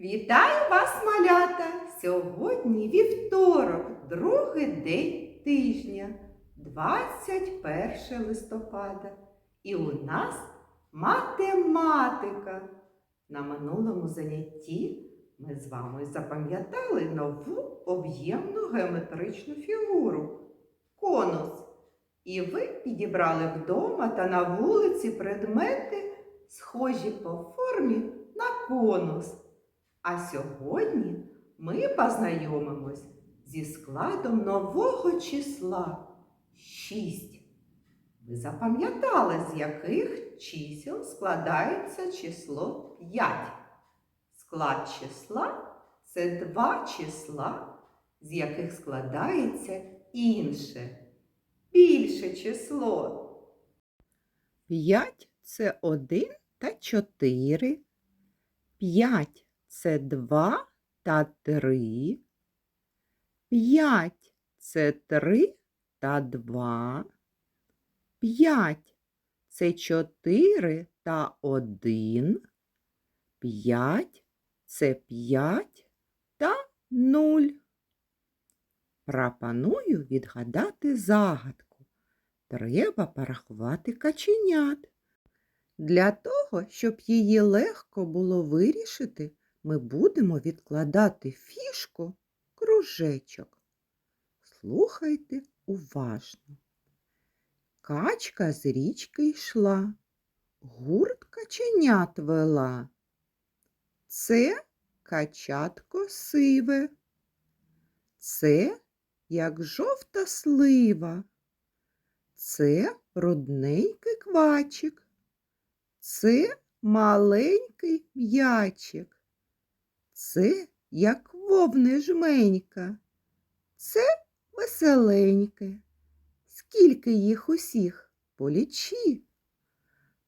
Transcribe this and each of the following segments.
Вітаю вас, малята! Сьогодні вівторок, другий день тижня, 21 листопада. І у нас математика. На минулому занятті ми з вами запам'ятали нову об'ємну геометричну фігуру конус. І ви підібрали вдома та на вулиці предмети, схожі по формі на конус. А сьогодні ми познайомимось зі складом нового числа 6. Ви запам'ятали, з яких чисел складається число 5. Склад числа це два числа, з яких складається інше, більше число. 5 це 1 та 4. 5 це 2 та 3. 5 це 3 та 2. 5 це 4 та 1. 5 це 5 та 0. Пропоную відгадати загадку. Треба порахувати каченят. Для того, щоб її легко було вирішити, ми будемо відкладати фішку кружечок. Слухайте уважно. Качка з річки йшла, гурт каченят вела. Це качатко сиве. Це як жовта слива. Це рудненький квачик. Це маленький м'ячик. Це як вовни жменька. Це веселеньке. Скільки їх усіх полічи.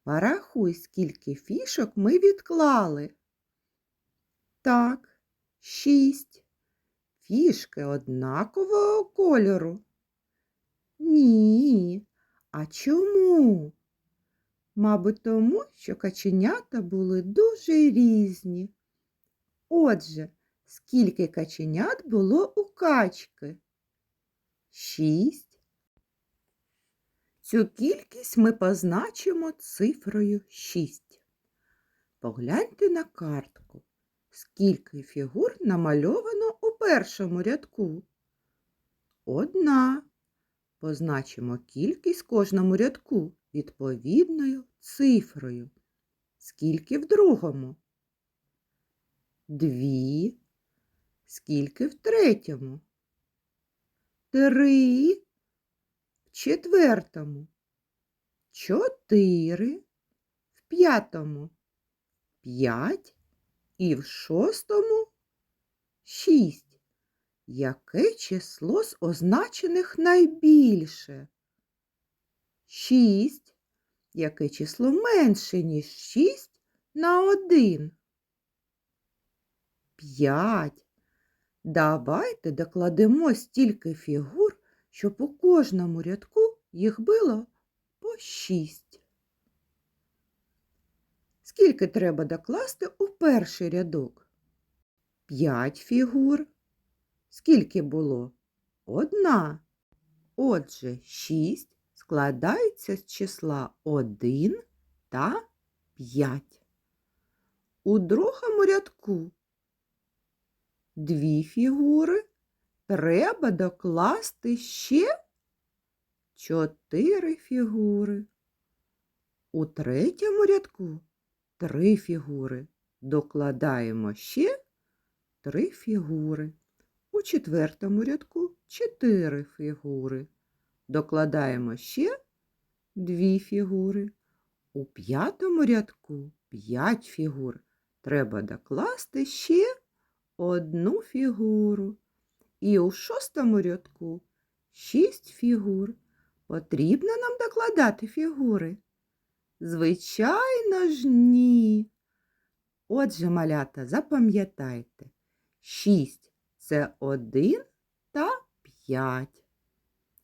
Порахуй, скільки фішок ми відклали. Так, шість. Фішки однакового кольору. Ні. А чому? Мабуть, тому, що каченята були дуже різні. Отже, скільки каченят було у качки? Шість. Цю кількість ми позначимо цифрою 6. Погляньте на картку. Скільки фігур намальовано у першому рядку? Одна. Позначимо кількість кожному рядку відповідною цифрою. Скільки в другому? Дві. Скільки в третьому? Три. В четвертому. Чотири. В п'ятому. П'ять. І в шостому шість. Яке число з означених найбільше? Шість. Яке число менше, ніж шість на один? П'ять. Давайте докладемо стільки фігур, щоб у кожному рядку їх було по шість. Скільки треба докласти у перший рядок? П'ять фігур. Скільки було? Одна. Отже, шість складається з числа 1 та 5. У другому рядку дві фігури треба докласти ще чотири фігури. У третьому рядку три фігури. Докладаємо ще три фігури. У четвертому рядку чотири фігури. Докладаємо ще дві фігури. У п'ятому рядку п'ять фігур. Треба докласти ще одну фігуру. І у шостому рядку шість фігур. Потрібно нам докладати фігури? Звичайно ж, ні. Отже, малята, запам'ятайте, шість це один та п'ять.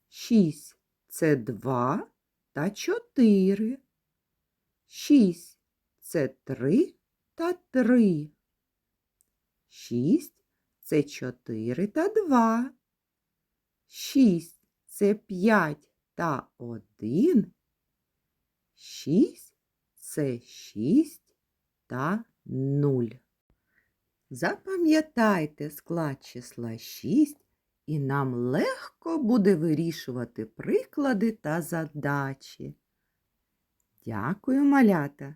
Шість це два та чотири. Шість це три та три. 6 це 4 та 2. 6 це 5 та 1. 6 це 6 та 0. Запам'ятайте склад числа 6 і нам легко буде вирішувати приклади та задачі. Дякую, малята.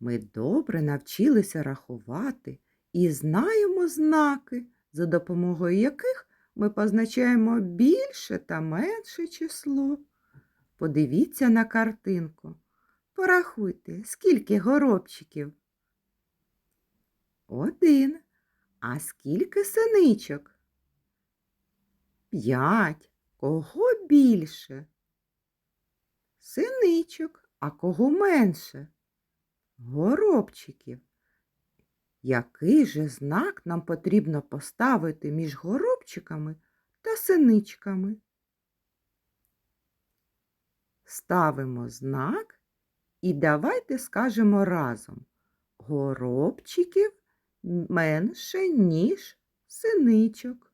Ми добре навчилися рахувати і знаємо знаки, за допомогою яких ми позначаємо більше та менше число. Подивіться на картинку. Порахуйте, скільки горобчиків. Один. А скільки синичок? П'ять. Кого більше? Синичок, а кого менше? Горобчиків. Який же знак нам потрібно поставити між горобчиками та синичками? Ставимо знак і давайте скажемо разом. Горобчиків менше, ніж синичок.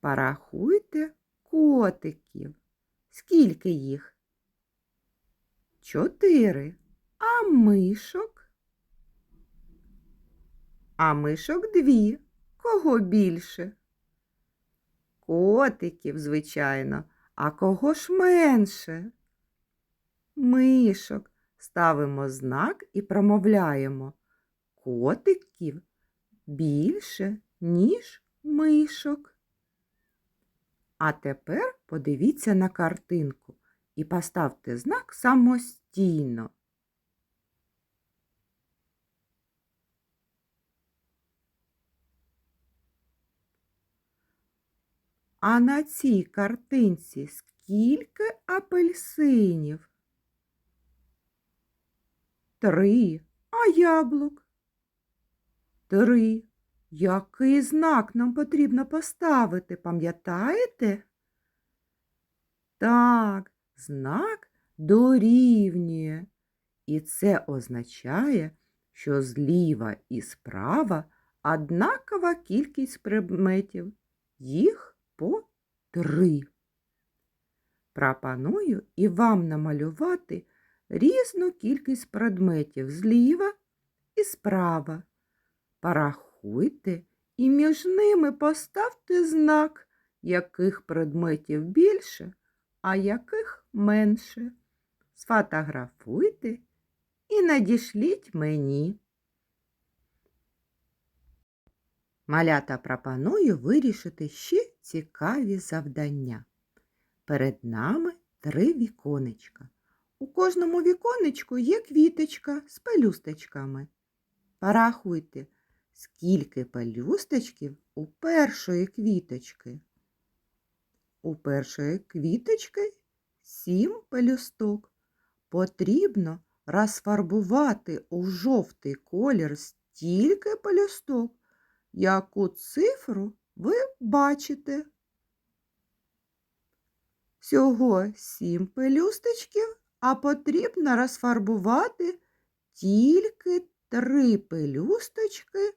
Порахуйте котиків. Скільки їх? Чотири. А мишок? А мишок дві. Кого більше? Котиків, звичайно. А кого ж менше? Мишок. Ставимо знак і промовляємо. Котиків більше, ніж мишок. А тепер подивіться на картинку і поставте знак самостійно. А на цій картинці скільки апельсинів? Три. А яблук? Три. Який знак нам потрібно поставити, пам'ятаєте? Так, знак дорівнює. І це означає, що зліва і справа однакова кількість предметів. Їх по три. Пропоную і вам намалювати різну кількість предметів зліва і справа. Порахуйте і між ними поставте знак, яких предметів більше, а яких менше. Сфотографуйте і надішліть мені. Малята пропоную вирішити ще цікаві завдання. Перед нами три віконечка. У кожному віконечку є квіточка з пелюсточками. Порахуйте, скільки пелюсточків у першої квіточки. У першої квіточки сім пелюсток. Потрібно розфарбувати у жовтий колір стільки пелюсток, яку цифру ви бачите. Всього сім пелюсточків, а потрібно розфарбувати тільки три пелюсточки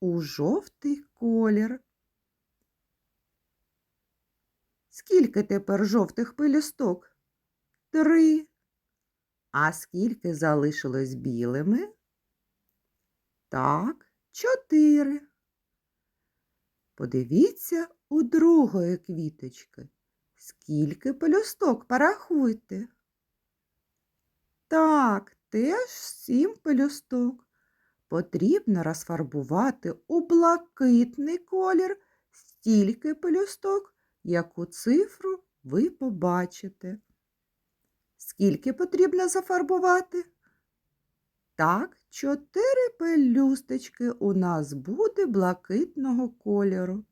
у жовтий колір. Скільки тепер жовтих пелюсток? Три. А скільки залишилось білими? Так, чотири. Подивіться у другої квіточки. Скільки пелюсток порахуйте. Так, теж сім пелюсток. Потрібно розфарбувати у блакитний колір стільки пелюсток, яку цифру ви побачите. Скільки потрібно зафарбувати? Так, чотири пелюсточки у нас буде блакитного кольору.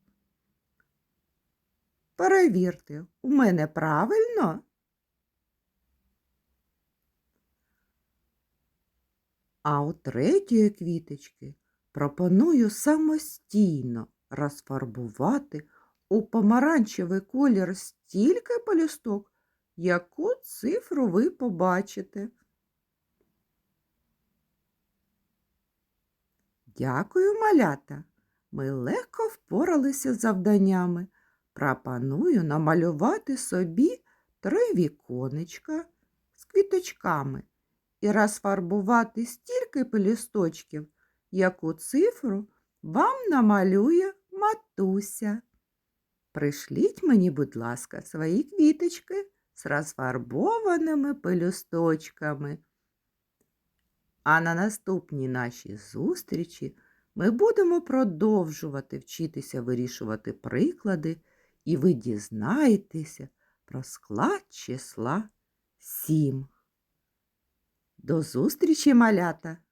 Перевірте, у мене правильно? А у третьої квіточки пропоную самостійно розфарбувати у помаранчевий колір стільки пелюсток, яку цифру ви побачите. Дякую, малята. Ми легко впоралися з завданнями. Пропоную намалювати собі три віконечка з квіточками і розфарбувати стільки пелюсточків, яку цифру вам намалює матуся. Пришліть мені, будь ласка, свої квіточки з розфарбованими пелюсточками. А на наступній нашій зустрічі ми будемо продовжувати вчитися вирішувати приклади, і ви дізнаєтеся про склад числа 7. До зустрічі, малята!